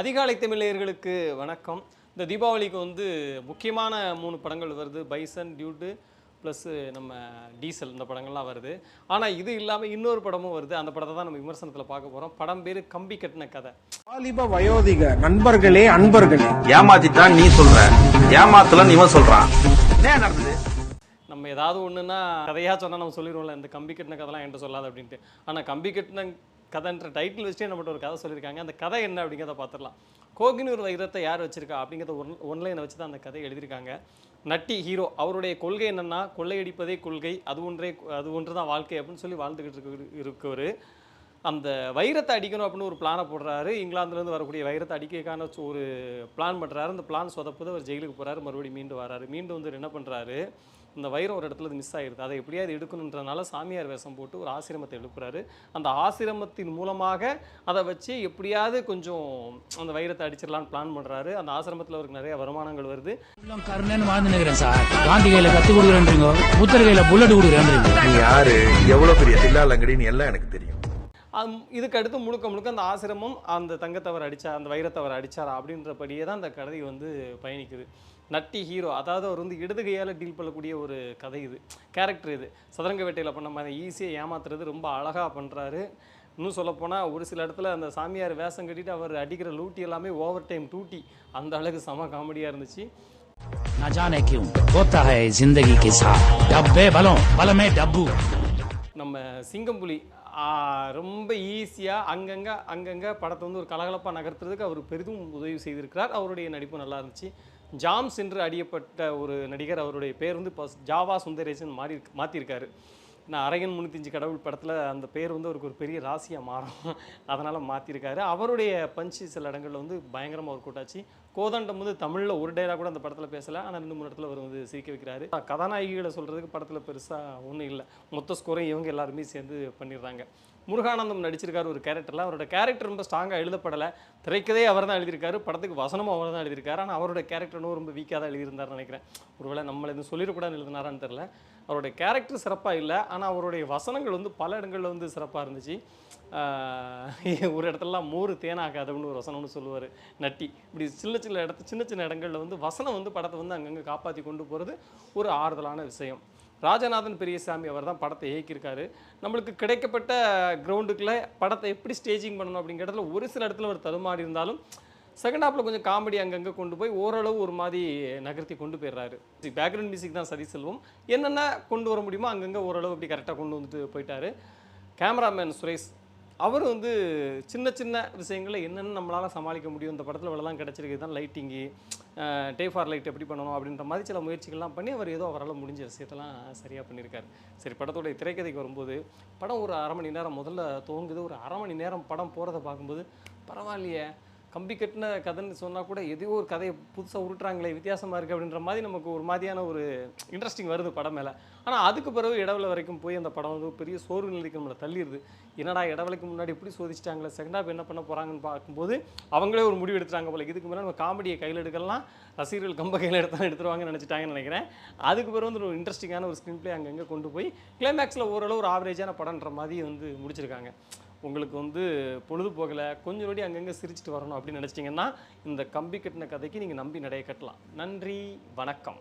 அதிகாலை தமிழர்களுக்கு வணக்கம். இந்த தீபாவளிக்கு வந்து முக்கியமான மூணு படங்கள் வருது. பைசன் டியூட்டு ப்ளஸ் நம்ம டீசல் இந்த படங்கள்லாம் வருது. ஆனால் இது இல்லாமல் இன்னொரு படமும் வருது. அந்த படத்தை தான் நம்ம விமர்சனத்தில் பார்க்க போகிறோம் படம் பேர் கம்பி கட்டின கதை. வாலிப வயோதிக நண்பர்களே அன்பர்களே. ஏமாத்திட்டான் நீ சொல்ற. ஏமாத்தலன்னு இவன் சொல்றான். என்ன நடந்தது? நம்ம ஏதாவது ஒன்றுனா கதையாக சொன்னால் நம்ம சொல்லிடுவோம்ல. இந்த கம்பி கட்டின கதைலாம் என்கிட்ட சொல்லாது அப்படின்ட்டு. ஆனால் கம்பி கட்டின கதைன்ற டைட்டில் வச்சுட்டே நம்மகிட்ட ஒரு கதை சொல்லியிருக்காங்க. அந்த கதை என்ன அப்படிங்கிறத பார்த்துடலாம். கோகினூர் வைரத்தை யார் வச்சுருக்கா அப்படிங்கிறத ஒன் ஒன்லைனை வச்சு தான் அந்த கதை எழுதியிருக்காங்க. நட்டி ஹீரோ அவருடைய கொள்கை என்னென்னா கொள்ளையடிப்பதே கொள்கை அது ஒன்றே அது ஒன்று தான் வாழ்க்கை அப்படின்னு சொல்லி வாழ்ந்துக்கிட்டு இருக்க இருக்கவர். அந்த வைரத்தை அடிக்கணும் அப்படின்னு ஒரு பிளானை போடுறாரு. இங்கிலாந்துலேருந்து வரக்கூடிய வைரத்தை அடிக்கிறதுக்கான ஒரு பிளான் பண்ணுறாரு அந்த பிளான் சொதப்புது அவர் ஜெயிலுக்கு போகிறாரு மறுபடியும் மீண்டு வராரு. மீண்டு வந்து என்ன பண்ணுறாரு இந்த வைரம் ஒரு இடத்துல மிஸ் ஆகிடுது அதை எப்படியாவது எடுக்கணுன்றனால சாமியார் வேஷம் போட்டு ஒரு ஆசிரமத்தை எழுப்புறாரு. அந்த ஆசிரமத்தின் மூலமாக அதை வச்சு எப்படியாவது கொஞ்சம் அந்த வைரத்தை அடிச்சிடலான்னு பிளான் பண்ணுறாரு அந்த ஆசிரமத்தில் அவருக்கு நிறைய வருமானங்கள் வருது. கருணன்னு வாழ்ந்து நிக்கிறேன் சார். காந்தி கையில கத்து கொடுக்குறேன்றீங்க. புத்தர் கையில புல்லட் கொடுக்குறேன்றீங்க. நீ யாரு? எவ்வளவு பெரிய தில்லாலங்கடின்னு எல்லாம் எனக்கு தெரியும். அது இதுக்கு அடுத்து முழுக்க முழுக்க அந்த ஆசிரமம் அந்த தங்கத்தவர் அடிச்சா அந்த வைரத்தவர் அடிச்சாரா அப்படின்றபடியே தான் அந்த கதை வந்து பயணிக்குது. நட்டி ஹீரோ அதாவது அவர் வந்து இடது கையால் டீல் பண்ணக்கூடிய ஒரு கதை இது கேரக்டர் இது. சதுரங்க வேட்டையில் பண்ண மாதிரி ஈஸியாக ஏமாத்துறது ரொம்ப அழகாக பண்ணுறாரு இன்னும் சொல்லப்போனால் ஒரு சில இடத்துல அந்த சாமியார் வேஷம் கட்டிட்டு அவர் அடிக்கிற லூட்டி எல்லாமே ஓவர் டைம் டூட்டி அந்த அளவுக்கு செம காமெடியாக இருந்துச்சு. நான் ஜானே கியூ ஹோத்தா ஹை ஜிந்தகி கே டப்பே பலம் பலமே டப்பு. நம்ம சிங்கம்புலி ரொம்ப ஈஸியாக அங்கங்கே அங்கங்கே படத்தை வந்து ஒரு கலகலப்பாக நகர்த்துறதுக்கு அவர் பெரிதும் உதவி செய்திருக்கிறார். அவருடைய நடிப்பு நல்லா இருந்துச்சு. ஜாம்ஸ் என்று அடியப்பட்ட ஒரு நடிகர் அவருடைய பேர் வந்து இப்போ ஜாவா சுந்தரேசன் மாறி மாற்றிருக்காரு நான் அரங்கன் முன்னூத்தஞ்சு கடவுள் படத்தில் அந்த பேர் வந்து அவருக்கு ஒரு பெரிய ராசியாக மாறும். அதனால் மாற்றிருக்காரு அவருடைய பஞ்சு சில இடங்களில் வந்து பயங்கரமாக ஒரு கூட்டாச்சு கோதண்டம் வந்து தமிழில் ஒரு டைலாக் கூட அந்த படத்தில் பேசலை. ஆனால் ரெண்டு மூணு இடத்துல அவர் வந்து சிரிக்க வைக்கிறாரு. கதாநாயகிகளை சொல்கிறதுக்கு படத்தில் பெருசாக ஒன்றும் இல்லை. மொத்த ஸ்கோரையும் இவங்க எல்லாருமே சேர்ந்து பண்ணிடுறாங்க. முருகானந்தம் நடிச்சிருக்காரு ஒரு கேரக்டரில் அவரோட கேரக்டர் ரொம்ப ஸ்ட்ராங்காக எழுதப்படலை. திரைக்கதே அவர் தான் எழுதியிருக்காரு. படத்துக்கு வசனமும் அவர் தான் எழுதியிருக்காரு. ஆனால் அவரோட கேரக்டரும் ரொம்ப வீக்காக தான் எழுதியிருந்தாருன்னு நினைக்கிறேன். ஒருவேளை நம்மளை எதுவும் சொல்லிடக்கூடாதுன்னு எழுதினாரான்னு தெரில அவருடைய கேரக்டர் சிறப்பாக இல்லை. ஆனால் அவருடைய வசனங்கள் வந்து பல இடங்களில் வந்து சிறப்பாக இருந்துச்சு. ஒரு இடத்துலலாம் மோர் தேனாகாதுன்னு ஒரு வசனம்னு சொல்லுவார் நட்டி. இப்படி சின்ன சின்ன இடத்து சின்ன சின்ன இடங்களில் வந்து வசனம் வந்து படத்தை வந்து அங்கங்கே காப்பாற்றி கொண்டு போகிறது ஒரு ஆறுதலான விஷயம். ராஜநாதன் பெரியசாமி அவர் தான் படத்தை இயக்கியிருக்காரு. நம்மளுக்கு கிடைக்கப்பட்ட கிரவுண்டுக்குள்ளே படத்தை எப்படி ஸ்டேஜிங் பண்ணணும் அப்படிங்கிறதுல ஒரு சில இடத்துல ஒரு தடுமாறி இருந்தாலும் செகண்ட் ஹாப்பில் கொஞ்சம் காமெடி அங்கங்கே கொண்டு போய் ஓரளவு ஒரு மாதிரி நகர்த்தி கொண்டு போயிடுறாரு. பேக்ரவுண்ட் மியூசிக் தான் சரி செல்வம். என்னென்ன கொண்டு வர முடியுமோ அங்கங்கே ஓரளவு அப்படி கரெக்டாக கொண்டு வந்துட்டு போயிட்டாரு. கேமராமேன் சுரேஷ் அவர் வந்து சின்ன சின்ன விஷயங்களை என்னென்ன நம்மளால் சமாளிக்க முடியும் இந்த படத்தில் இவ்வளோதான் கிடச்சிருக்கு தான் லைட்டிங்கு டே ஃபார் லைட் எப்படி பண்ணணும் அப்படின்ற மாதிரி சில முயற்சிகள்லாம் பண்ணி அவர் ஏதோ அவரால் முடிஞ்ச விஷயத்தெல்லாம் சரியாக பண்ணியிருக்காரு. சரி படத்தோடைய திரைக்கதைக்கு வரும்போது படம் ஒரு அரை மணி நேரம் முதல்ல துவங்குது ஒரு அரை மணி நேரம் படம் போகிறத பார்க்கும்போது பரவாயில்லையே கம்பி கட்டின கதைன்னு சொன்னால் கூட எதையோ ஒரு கதையை புதுசாக உருட்டுறாங்களே வித்தியாசமாக இருக்குது அப்படின்ற மாதிரி நமக்கு ஒரு மாதிரியான ஒரு இன்ட்ரெஸ்டிங் வருது படம் மேலே. ஆனால் அதுக்கு பிறகு இடவெளி வரைக்கும் போய் அந்த படம் வந்து பெரிய சோர்வு நிலைக்கு நம்மளை தள்ளிடுது என்னடா இடவலைக்கு முன்னாடி இப்படி சோதிச்சிட்டாங்களே செகண்ட் ஹாஃப் என்ன பண்ண போகிறாங்கன்னு பார்க்கும்போது அவங்களே ஒரு முடிவு எடுத்துட்டாங்க போல. இதுக்கு மேலே நம்ம காமெடியை கையில் எடுக்கலாம் ரசிகர்கள் கம்ப கையில் எடுத்தாலும் எடுத்துருவாங்கன்னு நினச்சிட்டாங்கன்னு நினைக்கிறேன். அதுக்கு பிறகு வந்து ஒரு இன்ட்ரெஸ்டிங்கான ஒரு ஸ்க்ரீன் ப்ளே அங்கங்கே கொண்டு போய் கிளைமேக்ஸில் ஓரளவு ஒரு ஆவரேஜான படம்ன்ற மாதிரி வந்து முடிச்சிருக்காங்க. உங்களுக்கு வந்து பொழுதுபோகலை கொஞ்சம் நொடி அங்கங்கே சிரிச்சிட்டு வரணும் அப்படின்னு நினச்சிட்டிங்கன்னா இந்த கம்பி கட்டின கதைக்கு நீங்கள் நம்பி நடைய கட்டலாம். நன்றி வணக்கம்.